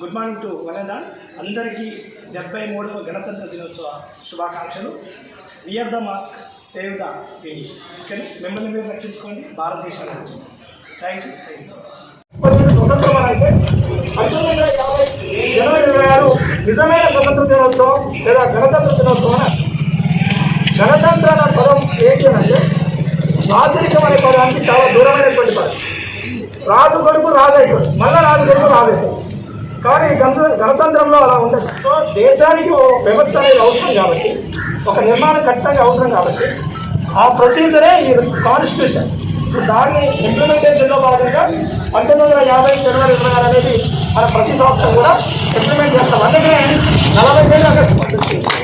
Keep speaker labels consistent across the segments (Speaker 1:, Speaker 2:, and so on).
Speaker 1: Good morning to one and all అందరికీ డెబ్బై మూడవ గణతంత్ర దినోత్సవ శుభాకాంక్షలు. Wear the mask save the India ఓకేనా మిమ్మల్ని మీరు రక్షించుకోండి భారతదేశాన్ని రక్షించండి thank you thank you so much ఇరవై ఆరు నిజమైన స్వతంత్ర దినోత్సవం లేదా గణతంత్ర దినోత్సవం గణతంత్ర అనే పదం ఏంటి అంటే రాజరికం అనే పదానికి చాలా దూరమైనటువంటి పదం. రాజు కొడుకు రాజు అయిపోయాడు మళ్ళా రాజు కొడుకు రాజు అయిపోయాడు కానీ గణతంత్రంలో అలా ఉండదు. సో దేశానికి వ్యవస్థ అనేది అవసరం కాబట్టి ఒక నిర్మాణం ఖచ్చితంగా అవసరం కాబట్టి ఆ ప్రొసీజరే ఈ కాన్స్టిట్యూషన్. దాన్ని ఇంప్లిమెంటేషన్లో భాగంగా పంతొమ్మిది వందల యాభై జనవరి ఇరవై ఆరు అనేది మన ప్రతి సంవత్సరం కూడా ఇంప్లిమెంట్ చేస్తాం. అందుకే నలభై ఏళ్ళు ఆగస్టు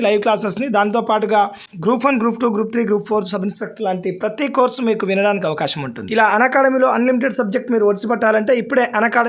Speaker 1: లైవ్ క్లాసెస్ని. దాంతోపాటుగా group one group two group three group four sub inspector లాంటి ప్రతి కోర్సు మీకు వినడానికి అవకాశం ఉంటుంది. ఇలా అకాడమీలో అన్లిమిటెడ్ సబ్జెక్ట్ మీరు ఒడిసి పట్టాలంటే ఇప్పుడే అకాడమీ